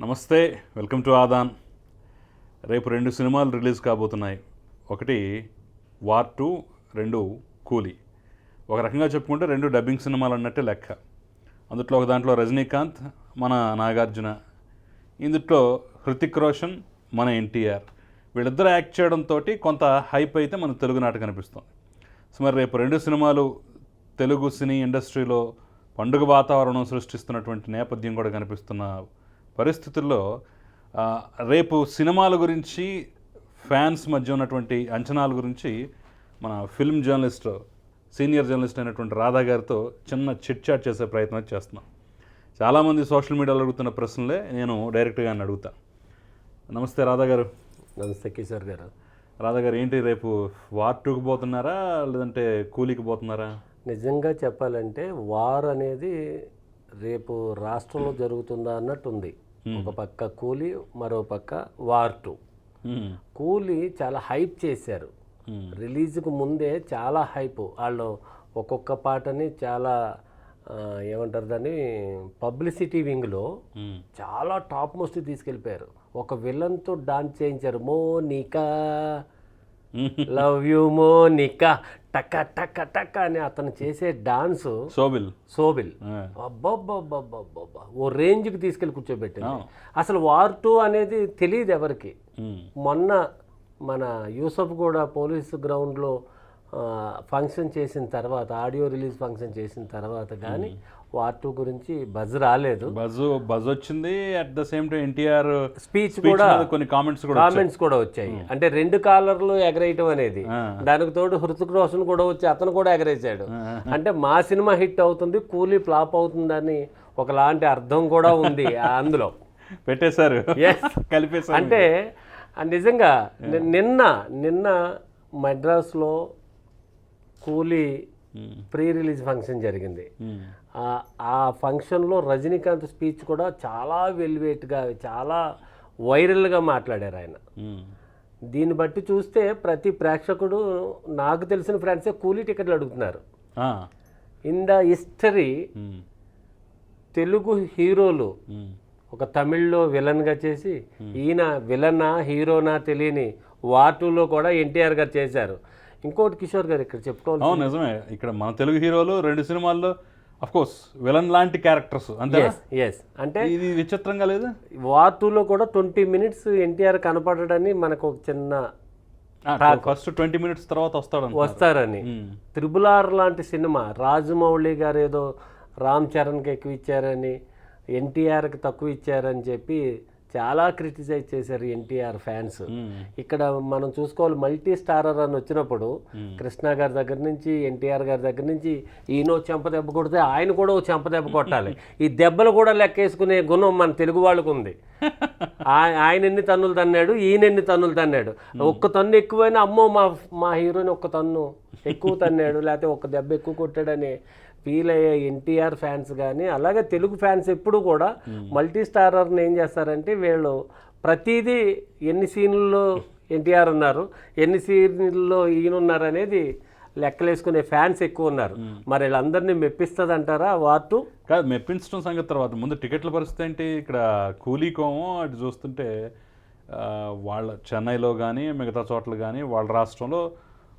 నమస్తే welcome to Aadan. రేపు రెండు సినిమాలు రిలీజ్ కాబోతున్నాయి. ఒకటి వార్ టూ రెండు కూలీ. ఒక రకంగా చెప్పుకుంటే రెండు డబ్బింగ్ సినిమాలు అన్నట్టే లెక్క. అందుట్లో ఒక దాంట్లో రజనీకాంత్ మన నాగార్జున. ఇందుట్లో హృతిక్ రోషన్ మన ఎన్టీఆర్. వీళ్ళిద్దరు యాక్ట్ చేయడంతో కొంత హైప్ అయితే మన తెలుగు నాట కనిపిస్తుంది. సో మరి రేపు రెండు సినిమాలు తెలుగు సినీ ఇండస్ట్రీలో పండుగ వాతావరణం సృష్టిస్తున్నటువంటి నేపథ్యం కూడా కనిపిస్తున్న పరిస్థితుల్లో రేపు సినిమాల గురించి ఫ్యాన్స్ మధ్య ఉన్నటువంటి అంచనాల గురించి మన ఫిల్మ్ జర్నలిస్ట్ సీనియర్ జర్నలిస్ట్ అయినటువంటి రాధా గారితో చిన్న చిట్ చాట్ చేసే ప్రయత్నం చేస్తున్నాం. చాలామంది సోషల్ మీడియాలో అడుగుతున్న ప్రశ్నలే నేను డైరెక్ట్గా ఆయన అడుగుతా. నమస్తే రాధా గారు. నమస్తే కిషోర్ గారు. రాధా గారు ఏంటి రేపు వార్ టూకి పోతున్నారా లేదంటే కూలీకి పోతున్నారా? నిజంగా చెప్పాలంటే వార్ అనేది రేపు రాష్ట్రంలో జరుగుతుందా అన్నట్టు ఉంది ఒక పక్క కూలీ మరో పక్క వార్ టూ మ్మ్. కూలీ చాలా హైప్ చేశారు. రిలీజ్కు ముందే చాలా హైప్ వాళ్ళు ఒక్కొక్క పాటని చాలా ఏమంటారు దాన్ని పబ్లిసిటీ వింగ్లో. చాలా టాప్ మోస్ట్ తీసుకెళ్ళిపోయారు ఒక విలన్తో డాన్స్ చేయించారు మోనికా. లవ్ యూ మోనికా టక్క టక్క టక్క అని అతను చేసే డాన్స్ సోబిల్. సోబిల్. ఆ. అబ్బబ్బబ్బబ్బబ్బబ్బా. ఓ రేంజ్కి తీసుకెళ్ళి కూర్చోబెట్టింది. అసలు వార్ టూ అనేది తెలియదు ఎవరికి. మొన్న మన యూసఫ్ కూడా పోలీసు గ్రౌండ్లో ఫంక్షన్ చేసిన తర్వాత ఆడియో రిలీజ్ ఫంక్షన్ చేసిన తర్వాత కానీ వార్ టూ గురించి బజ్ రాలేదు. బజ్ బజ్ వచ్చింది. At the same time NTR speech కూడా కొన్ని కామెంట్స్ కూడా కామెంట్స్ కూడా వచ్చాయి. అంటే రెండు కాలర్లు ఎగరేయటం అనేది. దానికి తోడు హృతిక్ రోషన్ కూడా వచ్చి అతను కూడా ఎగరేసాడు. అంటే మా సినిమా హిట్ అవుతుంది కూలీ ఫ్లాప్ అవుతుందని ఒకలాంటి అర్థం కూడా ఉంది అందులో. పెట్టేశారు. కలిపేశారు. అంటే నిజంగా నిన్న నిన్న మద్రాసులో కూలీ మ్మ్. ప్రీ రిలీజ్ ఫంక్షన్ జరిగింది. మ్మ్. ఆ- ఫంక్షన్లో రజనీకాంత్ స్పీచ్ కూడా చాలా వెల్వేట్గా చాలా వైరల్గా మాట్లాడారు ఆయన. దీన్ని బట్టి చూస్తే ప్రతి ప్రేక్షకుడు నాకు తెలిసిన ఫ్రెండ్సే కూలీ టికెట్లు అడుగుతున్నారు. In the history. తెలుగు హీరోలు. ఒక తమిళ్ళో విలన్గా చేసి ఈయన విలనా హీరోనా తెలియని వాటులో కూడా ఎన్టీఆర్ గారు చేశారు ఇంకోటి కిషోర్ గారు ఇక్కడ చెప్పుకోవాలి నిజమే ఇక్కడ మన తెలుగు హీరోలు రెండు సినిమాల్లో అఫ్ కోర్స్ విలన్ లాంటి క్యారెక్టర్స్ అంతే ఎస్ ఎస్ అంటే ఇది విచిత్రంగా లేదు? వార్ టూలో కూడా ట్వంటీ మినిట్స్ ఎన్టీఆర్ కనపడడని మనకు ఒక చిన్న ఫస్ట్ ట్వంటీ మినిట్స్ తర్వాత వస్తాడు వస్తారని. త్రిబుల్ ఆర్ లాంటి సినిమా రాజమౌళి గారు ఏదో రామ్ చరణ్కి ఎక్కువ ఇచ్చారని ఎన్టీఆర్కి తక్కువ ఇచ్చారని చెప్పి చాలా క్రిటిసైజ్ చేశారు ఎన్టీఆర్ ఫ్యాన్స్. ఇక్కడ మనం చూసుకోవాలి మల్టీ స్టారర్ అని వచ్చినప్పుడు కృష్ణ గారి దగ్గర నుంచి ఎన్టీఆర్ గారి దగ్గర నుంచి ఈయన చెంప దెబ్బ కొడితే ఆయన కూడా ఓ చెంప దెబ్బ కొట్టాలి. ఈ దెబ్బలు కూడా లెక్కేసుకునే గుణం మన తెలుగు వాళ్ళకు ఉంది. ఆయన ఎన్ని తన్నులు తన్నాడు ఈయన ఎన్ని తన్నులు తన్నాడు. ఒక్క తన్ను ఎక్కువైనా అమ్మో మా మా హీరోని ఒక్క తన్ను ఎక్కువ తన్నాడు లేకపోతే ఒక్క దెబ్బ ఎక్కువ కొట్టాడని ఫీల్ అయ్యే ఎన్టీఆర్ ఫ్యాన్స్ కానీ అలాగే తెలుగు ఫ్యాన్స్ ఎప్పుడు కూడా మల్టీ స్టారర్ని ఏం చేస్తారంటే వీళ్ళు ప్రతిదీ ఎన్ని సీన్లలో ఎన్టీఆర్ ఉన్నారు ఎన్ని సీన్లలో ఈయన ఉన్నారు అనేది లెక్కలేసుకునే ఫ్యాన్స్ ఎక్కువ ఉన్నారు మరి వీళ్ళందరినీ మెప్పిస్తుంది అంటారా వార్టు కాదు మెప్పించడం సంగతి తర్వాత. ముందు టికెట్ల పరిస్థితి ఏంటి? ఇక్కడ కూలీకోమో అటు చూస్తుంటే వాళ్ళ చెన్నైలో కానీ మిగతా చోట్ల కానీ వాళ్ళ రాష్ట్రంలో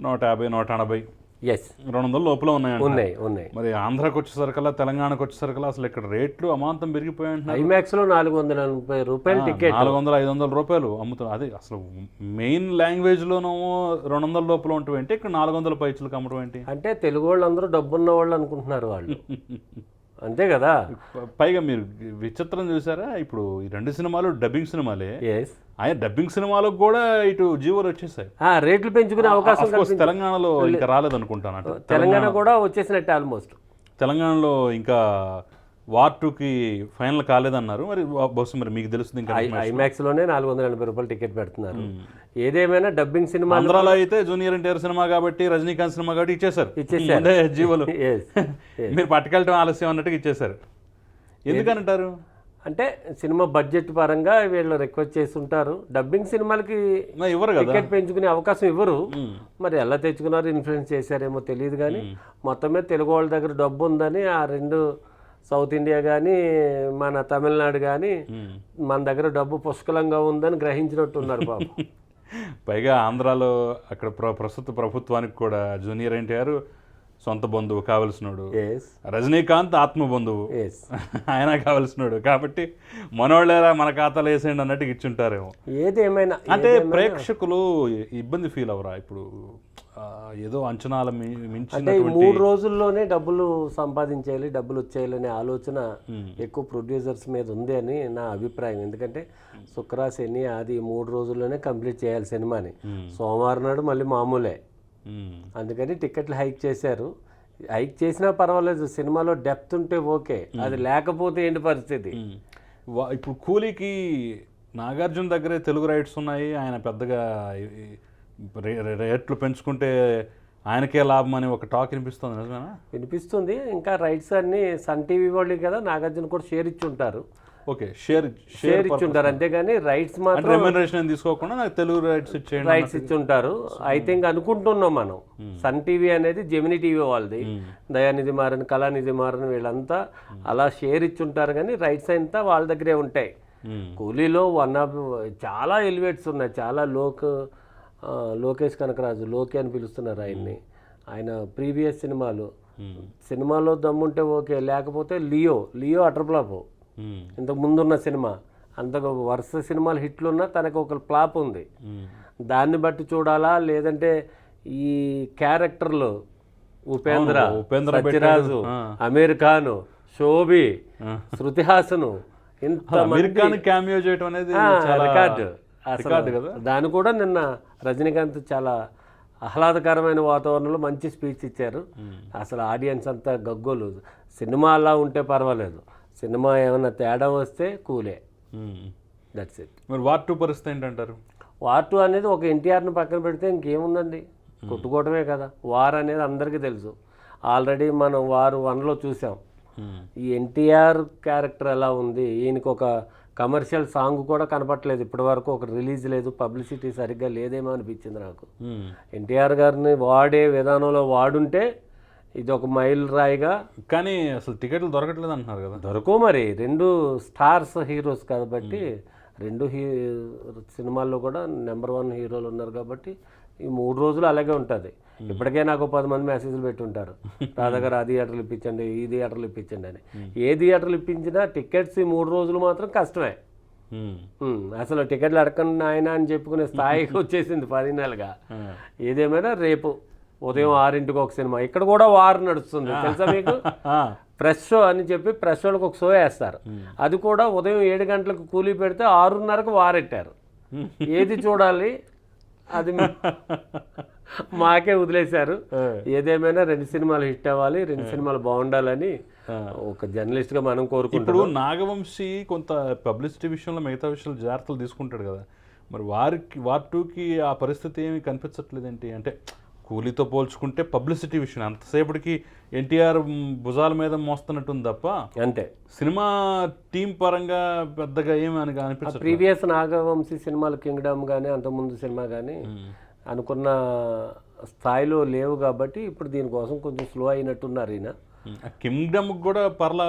నూట యాభై నూట ఎనభై ఎస్ రెండు వందల లోపల ఉన్నాయంట. ఉన్నాయి ఉన్నాయి. మరి ఆంధ్రాకి వచ్చేసరికల్లా తెలంగాణకు వచ్చేసరికల్లా అసలు ఇక్కడ రేట్లు అమాంతం పెరిగిపోయాయంటున్నారు. ఐమాక్స్లో నాలుగు వందల నలభై రూపాయలు టికెట్. నాలుగు వందల ఐదు వందల రూపాయలు అమ్ముతున్నారు. అదే అసలు మెయిన్ లాంగ్వేజ్లోనేమో రెండు వందల లోపల ఏంటి ఇక్కడ నాలుగు వందల పైచులకు అమ్మటం ఏంటి? అంటే తెలుగు వాళ్ళందరూ డబ్బున్న వాళ్ళు అనుకుంటున్నారు వాళ్ళు. అంతే కదా? పైగా మీరు విచిత్రం చూసారా? ఇప్పుడు ఈ రెండు సినిమాలు డబ్బింగ్ సినిమాలే. ఆయన డబ్బింగ్ సినిమాలకు కూడా ఇటు జీవోలు వచ్చేసాయి. రేట్లు పెంచుకునే అవకాశం తెలంగాణలో ఇంకా రాలేదనుకుంటాను తెలంగాణ కూడా వచ్చేసినట్టే ఆల్మోస్ట్ తెలంగాణలో ఇంకా వార్ టూకి ఫైనల్ కాలేదన్నారు. మరి బహు- బహుశా మరి మీకు తెలుస్తుంది ఇంకా ఐమాక్స్లోనే నాలుగు వందల ఎనభై రూపాయలు టికెట్ పెడుతున్నారు. ఏదేమైనా డబ్బింగ్ సినిమా ఆంధ్రాలో అయితే జూనియర్ ఎన్టీఆర్ సినిమా కాబట్టి రజనీకాంత్ సినిమా కాబట్టి ఇచ్చేశారు. ముందే జీవోలు. మీరు పట్టుకెళ్ళటం ఆలస్యం అన్నట్టుగా ఇచ్చేశారు. ఎందుకంటారు అంటే సినిమా బడ్జెట్ పరంగా వీళ్ళు రిక్వెస్ట్ చేసి ఉంటారు డబ్బింగ్ సినిమాలకి ఇవ్వరు టికెట్ పెంచుకునే అవకాశం ఇవ్వరు. మరి ఎలా తెచ్చుకున్నారు ఇన్ఫ్లుయెన్స్ చేశారేమో తెలియదు కానీ మొత్తం మీద తెలుగు వాళ్ళ దగ్గర డబ్బు ఉందని ఆ రెండు సౌత్ ఇండియా కానీ మన తమిళనాడు కానీ. మన దగ్గర డబ్బు పుష్కలంగా ఉందని గ్రహించినట్టు ఉన్నారు బాబు. పైగా ఆంధ్రాలో అక్కడ ప్ర ప్రస్తుత ప్రభుత్వానికి కూడా జూనియర్ ఎన్టీఆర్ సొంత బంధువు కావలసినోడు. రజనీకాంత్ ఆత్మ బంధువు. ఆయన కావలసినోడు. కాబట్టి మనోళ్ళేరా మన ఖాతాలో వేసేయండి అన్నట్టు ఇచ్చుంటారేమో. ఏది ఏమైనా అంటే ప్రేక్షకులు ఇబ్బంది ఫీల్ అవరా ఇప్పుడు? ఏదో అంచనాల అంటే మూడు రోజుల్లోనే డబ్బులు సంపాదించేయాలి డబ్బులు వచ్చేయాలనే ఆలోచన ఎక్కువ ప్రొడ్యూసర్స్ మీద ఉంది అని నా అభిప్రాయం. ఎందుకంటే శుక్ర శని ఆది ఈ మూడు రోజుల్లోనే కంప్లీట్ చేయాలి సినిమాని. సోమవారం నాడు మళ్ళీ మామూలే. మ్మ్. అందుకని టికెట్లు హైక్ చేశారు. హైక్ చేసినా పర్వాలేదు సినిమాలో డెప్త్ ఉంటే ఓకే. అది లేకపోతే ఏంటి పరిస్థితి? ఇప్పుడు కూలీకి నాగార్జున దగ్గరే తెలుగు రైట్స్ ఉన్నాయి. ఆయన పెద్దగా రేట్లు పెంచుకుంటే ఆయనకే లాభం అని ఒక టాక్ వినిపిస్తుంది నిజమేనా? వినిపిస్తుంది. ఇంకా రైట్స్ అన్ని సన్ టీవీ వాళ్ళకి కదా నాగార్జున కూడా షేర్ ఇచ్చి ఉంటారు. ఓకే షేర్ షేర్ ఇచ్చి ఉంటారు. అంతేగాని రైట్స్ మాత్రం రెమ్యూనరేషన్ తీసుకోకుండా నాకు తెలుగు రైట్స్ ఇచ్చేయండి రైట్స్ ఇచ్చి ఉంటారు ఐ థింక్ అనుకుంటున్నాం మనం. సన్ టీవీ అనేది జెమిని టీవీ వాళ్ళది. దయానిధి మారన్ కళానిధి మారన్ వీళ్ళంతా అలా షేర్ ఇచ్చి ఉంటారు కానీ రైట్స్ అంతా వాళ్ళ దగ్గరే ఉంటాయి. కూలీలో వన్ ఆఫ్ చాలా ఎలివేట్స్ ఉన్నాయి. చాలా లోక్ లోకేష్ కనకరాజు లోకే అని పిలుస్తున్నారు ఆయన్ని ఆయన ప్రీవియస్ సినిమాలు. సినిమాలో దమ్ముంటే ఓకే లేకపోతే లియో లియో అటర్ప్లాప్. ఇంతకు ముందున్న సినిమా అంతకు వరుస సినిమాలు హిట్లు ఉన్నా తనకు ఒక ఫ్లాప్ ఉంది. దాన్ని బట్టి చూడాలా లేదంటే ఈ క్యారెక్టర్లు ఉపేంద్ర ఉపేంద్ర సత్యరాజు. అమీర్ ఖాన్ శోభి ఆ. శృతి హాసన్ ఇంత అమెరికాని క్యామియో చేయడం అనేది రికార్డు రికార్డు కదా? దాని కూడా నిన్న రజనీకాంత్ చాలా ఆహ్లాదకరమైన వాతావరణంలో మంచి స్పీచ్ ఇచ్చారు. అసలు ఆడియన్స్ అంతా గగ్గోలు. సినిమా అలా ఉంటే పర్వాలేదు. సినిమా ఏమైనా తేడా వస్తే కూలే. దట్స్ ఇట్ మరి వార్ టూ పరిస్థితి ఏంటంటారు? వార్ టూ అనేది ఒక ఎన్టీఆర్ని పక్కన పెడితే ఇంకేముందండి? కొట్టుకోవడమే కదా. వార్ అనేది అందరికీ తెలుసు. ఆల్రెడీ మనం వారు వన్లో చూసాం. ఈ ఎన్టీఆర్ క్యారెక్టర్ ఎలా ఉంది? ఈయనకి ఒక కమర్షియల్ సాంగ్ కూడా కనపట్లేదు ఇప్పటివరకు ఒక రిలీజ్ లేదు పబ్లిసిటీ సరిగ్గా లేదేమో అనిపించింది నాకు. ఎన్టీఆర్ గారిని వాడే విధానంలో వాడుంటే ఇది ఒక మైల్ రాయిగా. కానీ అసలు టికెట్లు దొరకట్లేదు అంటున్నారు కదా. దొరకవు మరి రెండు స్టార్స్ హీరోస్ కాబట్టి రెండు హీ సినిమాల్లో కూడా నెంబర్ వన్ హీరోలు ఉన్నారు కాబట్టి ఈ మూడు రోజులు అలాగే ఉంటుంది. ఇప్పటికే నాకు పది మంది మెసేజ్లు పెట్టుంటారు. రాధా గారు ఆ థియేటర్లు ఇప్పించండి ఈ థియేటర్లు ఇప్పించండి అని. ఏ థియేటర్లు ఇప్పించినా టికెట్స్ ఈ మూడు రోజులు మాత్రం కష్టమే. అసలు టికెట్లు అడగండి ఆయన అని చెప్పుకునే స్థాయికి వచ్చేసింది పది నెలలుగా. ఏదేమైనా రేపు ఉదయం ఆరింటికి ఒక సినిమా. ఇక్కడ కూడా వారు నడుస్తుంది. తెలుసా మీకు. ప్రెస్ షో అని చెప్పి ప్రెస్ షోలకు ఒక షో వేస్తారు. అది కూడా ఉదయం ఏడు గంటలకు కూలీ పెడితే ఆరున్నరకు వారెట్టారు. ఏది చూడాలి? అది మాకే వదిలేశారు. ఏదేమైనా రెండు సినిమాలు హిట్ అవ్వాలి రెండు సినిమాలు బాగుండాలని ఒక జర్నలిస్ట్గా మనం కోరుకుంటాం ఇప్పుడు నాగవంశీ కొంత పబ్లిసిటీ విషయంలో మిగతా విషయాలు జాగ్రత్తలు తీసుకుంటాడు కదా. మరి వారికి వార్ టూకి ఆ పరిస్థితి ఏమి కనిపించట్లేదేంటి? అంటే కూలీతో పోల్చుకుంటే పబ్లిసిటీ విషయం. అంతసేపటికి ఎన్టీఆర్ భుజాల మీద మోస్తున్నట్టుంది తప్ప అంతే. సినిమా టీం పరంగా పెద్దగా ఏమి అని అనిపించట్లేదు. ప్రీవియస్ నాగవంశీ సినిమాలు కింగ్డమ్ కానీ అంతకుముందు సినిమా కానీ అనుకున్న స్థాయిలో లేవు కాబట్టి ఇప్పుడు దీనికోసం కొంచెం స్లో అయినట్టున్నారు ఈయన. కింగ్డమ్ కూడా పర్లా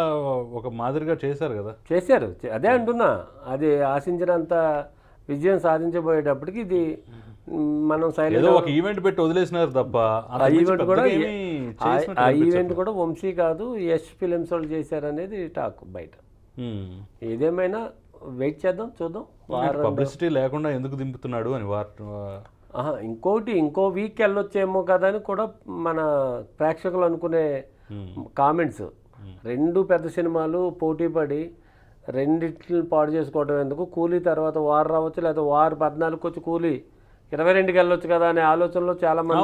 ఒక మాదిరిగా చేశారు కదా? చేశారు. అదే అంటున్నా. అది ఆశించినంత విజయం సాధించబోయేటప్పటికి ఇది మనం సైలెంట్ ఏదో ఒక ఈవెంట్ పెట్టి వదిలేసినారు తప్ప ఆ ఈవెంట్ కూడా ఆ ఈవెంట్ కూడా వంశీ కాదు యష్ ఫిలిమ్స్ వాళ్ళు చేశారనేది టాక్ బయట. ఏదేమైనా వెయిట్ చేద్దాం చూద్దాం. పబ్లిసిటీ లేకుండా ఎందుకు దింపుతున్నాడు అని ఇంకోటి ఇంకో వీక్ వెళ్ళొచ్చేమో కదా అని కూడా మన ప్రేక్షకులు అనుకునే కామెంట్స్ రెండు పెద్ద సినిమాలు పోటీ పడి రెండిట్లు పాడు చేసుకోవడం ఎందుకు? కూలీ తర్వాత వారు రావచ్చు లేదా వారు పద్నాలుగుకి వచ్చి కూలీ ఇరవై రెండుకి వెళ్ళొచ్చు కదా అనే ఆలోచనలో చాలా మంది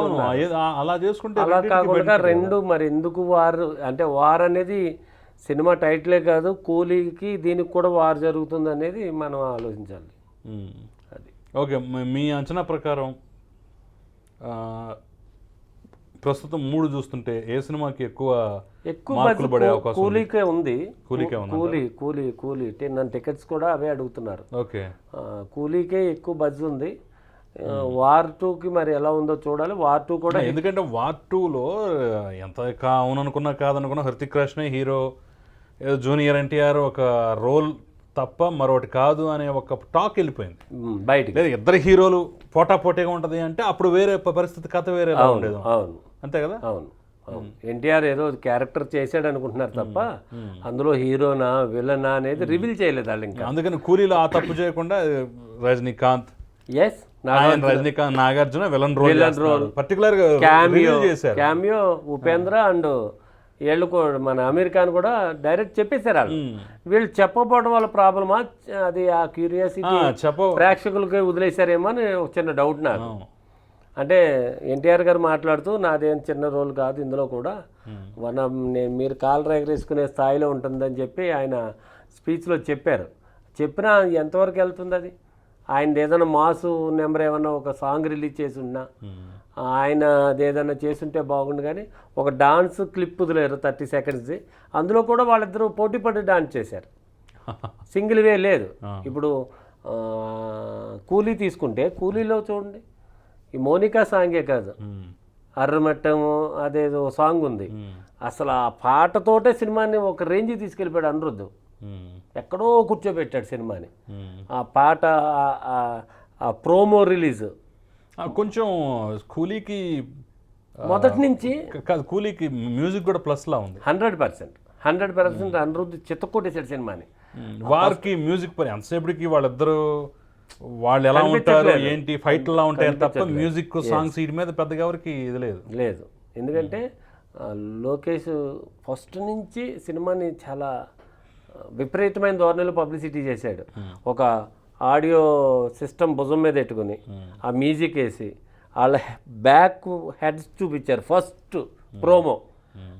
అలా చేసుకుంటే అలా కాకుండా రెండు మరి ఎందుకు వారు అంటే వార్ అనేది సినిమా టైటిలే కాదు కూలీకి దీనికి కూడా వార్ జరుగుతుంది అనేది మనం ఆలోచించాలి. అది. ఓకే మీ- అంచనా ప్రకారం ప్రస్తుతం మూడు చూస్తుంటే ఏ సినిమాకి ఎక్కువ ఎక్కువ కూలీకే ఉంది. కూలీకే? కూలీ కూలీ కూలీ. టి- నన్ను టికెట్స్ కూడా అవే అడుగుతున్నారు. ఓకే. కూలీకే ఎక్కువ బజ్ ఉంది. వార్ టూకి మరి ఎలా ఉందో చూడాలి. వార్ టూ కూడా ఎందుకంటే వార్ టూలో ఎంత అవుననుకున్నా కాదనుకున్నా హృతిక్ రోషనే హీరో ఏదో జూనియర్ ఎన్టీఆర్ ఒక రోల్ తప్ప మరొకటి కాదు అనే ఒక టాక్ వెళ్ళిపోయింది. లేదు ఇద్దరు హీరోలు పోటా పోటీగా ఉంటది అంటే అప్పుడు వేరే పరిస్థితి కథ వేరే ఉండేది. అవును. అంతే కదా? అవును అవును. ఎన్టీఆర్ ఏదో క్యారెక్టర్ చేశాడు అనుకుంటున్నారు తప్ప అందులో హీరోనా విలనా అనేది రివీల్ చేయలేదు వాళ్ళు ఇంకా. అందుకని కూలీలో ఆ తప్పు చేయకుండా Rajinikanth yes Rajinikanth Nagarjuna villain role పర్టికులర్గా క్యామియో reveal చేశారు. క్యామియో ఉపేంద్ర అండ్ వీళ్ళు మన అమీర్ ఖాన్ కూడా డైరెక్ట్ చెప్పేశారు వాళ్ళు. వీళ్ళు చెప్పకపోవడం వల్ల ప్రాబ్లమా? అది ఆ క్యూరియాసిటీ ప్రేక్షకులకి వదిలేశారేమో అని ఒక చిన్న డౌట్ నాకు. అంటే ఎన్టీఆర్ గారు మాట్లాడుతూ నాదేం చిన్న రోల్ కాదు ఇందులో కూడా. వన్ నేను మీరు కాలు ఎగరేసుకునే స్థాయిలో ఉంటుందని చెప్పి ఆయన స్పీచ్లో చెప్పారు. చెప్పినా ఎంతవరకు వెళ్తుంది అది ఆయన ఏదైనా మాసు నెంబర్ ఏమన్నా ఒక సాంగ్ రిలీజ్ చేసి ఉన్నా ఉమ్. ఆయన అది ఏదైనా చేసుంటే బాగుండు కానీ ఒక డాన్స్ క్లిప్ వదిలేరు థర్టీ సెకండ్స్ది అందులో కూడా వాళ్ళిద్దరూ పోటీ పడి డాన్స్ చేశారు సింగిల్ వే లేదు ఇప్పుడు కూలీ తీసుకుంటే కూలీలో చూడండి ఈ మోనికా సాంగే కాదు ఉమ్. అర్రమట్టము అదేదో సాంగ్ ఉంది ఉమ్. అసలు ఆ పాటతోటే సినిమాని ఒక రేంజ్ తీసుకెళ్ళిపోయాడు అనిరుద్ధు. ఎక్కడో కూర్చోబెట్టాడు సినిమాని. ఉమ్. ఆ పాట ఆ- ప్రోమో రిలీజ్. కొంచెం కూలీకి మొదటి నుంచి కాదు కూలీకి మ్యూజిక్ కూడా ప్లస్ లా ఉంది. Hundred percent. Hundred percent Anirudh చిత్తకొట్టేశాడు సినిమాని. వారికి మ్యూజిక్ పని ఎంతసేపటికి వాళ్ళిద్దరు వాళ్ళు ఎలా ఉంటారు ఏంటి ఫైట్ లా ఉంటాయని తప్ప మ్యూజిక్ సాంగ్స్ వీటి మీద పెద్దగా ఎవరికి ఇది లేదు. లేదు. ఎందుకంటే లోకేష్ ఫస్ట్ నుంచి సినిమాని చాలా విపరీతమైన ధోరణిలో పబ్లిసిటీ చేశాడు. ఒక ఆడియో సిస్టమ్ భుజం మీద పెట్టుకుని ఆ. మ్యూజిక్ వేసి వాళ్ళ బ్యాక్ హెడ్స్ చూపించారు ఫస్ట్ ప్రోమో.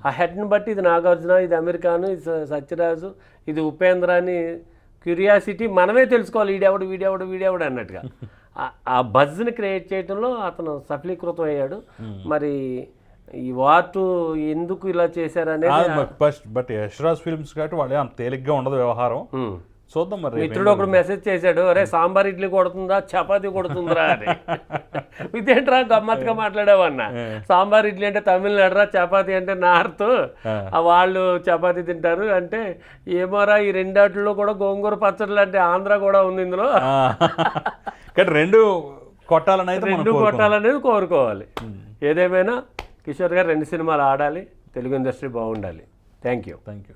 ఆ. హెడ్ని బట్టి ఇది నాగార్జున ఇది అమెరికాను ఇది సత్యరాజు ఇది ఉపేంద్ర అని క్యూరియాసిటీ మనమే తెలుసుకోవాలి. వీడెవడు వీడెవడు వీడెవడు అన్నట్టుగా. ఆ- ఆ బజ్ని క్రియేట్ చేయడంలో అతను సఫలీకృతం అయ్యాడు. మరి ఈ వాటు ఎందుకు ఇలా చేశారనేది ఫస్ట్ బట్ యశ్రాజ్ ఫిల్మ్స్ కాబట్టి వాళ్ళు అంత తేలిగ్గా ఉండదు వ్యవహారం. ఉమ్. చూద్దాం మరి మిత్రుడు ఒకడు మెసేజ్ చేశాడు అరే సాంబార్ ఇడ్లీ కొడుతుందా? చపాతీ కొడుతుందిరా అని. ఇదేంట్రా గమ్మత్తుగా మాట్లాడావన్నా? సాంబార్ ఇడ్లీ అంటే తమిళనాడురా చపాతీ అంటే నార్త్. వాళ్ళు చపాతీ తింటారు. అంటే ఏమోరా ఈ రెండాటిలో కూడా గోంగూర పచ్చడి అంటే ఆంధ్ర కూడా ఉంది ఇందులో. కానీ రెండు కొట్టాలని రెండు కొట్టాలనేది కోరుకోవాలి. ఏదేమైనా కిషోర్ గారు రెండు సినిమాలు ఆడాలి తెలుగు ఇండస్ట్రీ బాగుండాలి. Thank you thank you